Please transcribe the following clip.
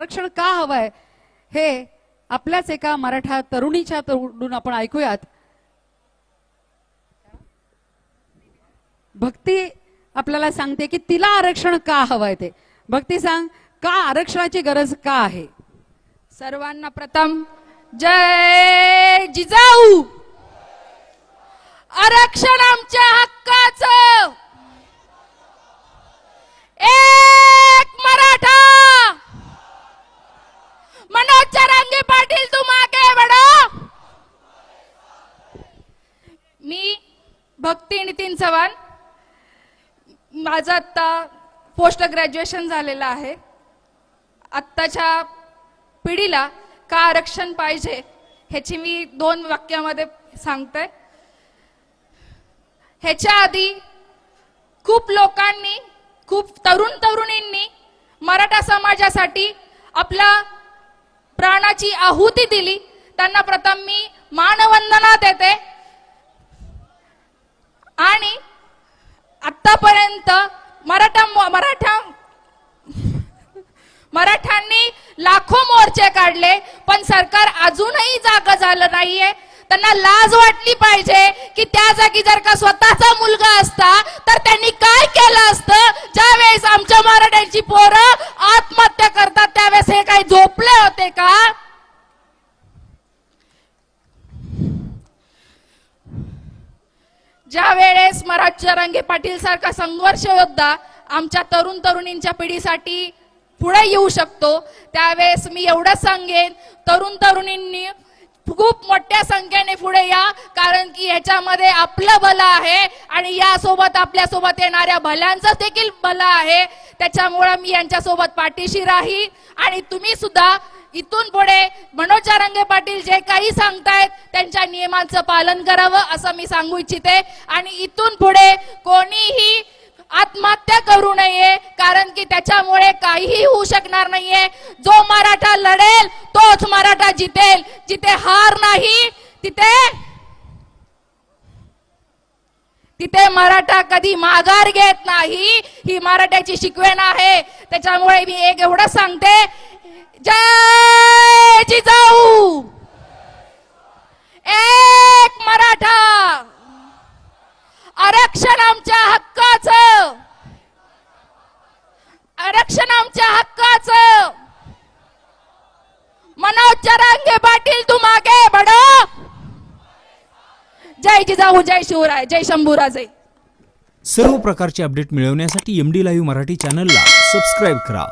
आरक्षण का हवंय? हे आपल्याच एका मराठा तरुणीच्या तरुणून आपण ऐकूयात. भक्ती आपल्याला सांगते की तिला आरक्षण का हवंय ते? भक्ती सांग का आरक्षणाची गरज का आहे? सर्वांना प्रथम जय जिजाऊ! आरक्षण आमच्या हक्क एक मराठा मनोज चरांगे पाटील तुम आगे बढो मी भक्ती नितीन चव्हाण. माझं आत्ता पोस्ट ग्रॅज्युएशन झालेलं आहे. आत्ताच्या पिढीला का आरक्षण पाहिजे ह्याची मी दोन वाक्यामध्ये सांगते. ह्याच्या आधी खूप लोकांनी खूप तरुण तरुणींनी मराठा समाजासाठी आपला प्राणाची आहुती दिली. त्यांना प्रथम मी मानवंदना देते आणि आतापर्यंत मराठा मराठा मराठ्यांनी लाखो मोर्चे काढले पण सरकार अजूनही जागा झालं नाहीये. त्यांना लाज वाटली पाहिजे की त्या जागी जर का स्वतःचा मुलगा असता तर त्यांनी काय केलं असतं? ज्यावेळेस आमच्या मराठ्यांची पोरं आत्महत्या करतात त्यावेळेस हे काही झोपले होते का ज्या वेळेस महाराज रंगे पाटील सारखा संघर्ष योद्धा आमच्या तरुण तरुणींच्या पिढीसाठी पुढे येऊ शकतो त्यावेळेस मी एवढंच सांगेन तरुण तरुणींनी खूप मोठ्या संख्येने पुढे या कारण की ह्याच्यामध्ये आपलं भलं आहे आणि यासोबत आपल्यासोबत येणाऱ्या भल्यांचं देखील भलं आहे. त्याच्यामुळे मी यांच्यासोबत पाठीशी राहीन आणि तुम्ही सुद्धा इथून पुढे मनोज जारंगे पाटील जे काही सांगतायत त्यांच्या नियमांचं पालन करावं असं मी सांगू इच्छिते. आणि इथून पुढे कोणीही आत्महत्या करू नये कारण की त्याच्यामुळे काहीही होऊ शकणार नाहीये. जो मराठा लढेल तोच मराठा जितेल. जिथे हार नाही तिथे तिथे मराठा कधी माघार घेत नाही ही मराठ्याची शिकवण आहे. त्याच्यामुळे मी एक एवढं सांगते जय जिजाऊ. एक मराठा. आरक्षण आमच्या हक्काचं. आरक्षण आमच्या हक्काचं. मनोज चरांगे पाटील तू मागे बढो जय जिजाऊ जय शिवराय जय शंभूराजे. सर्व प्रकारचे अपडेट मिळवण्यासाठी एम डी लाईव्ह मराठी चॅनलला सबस्क्राईब करा.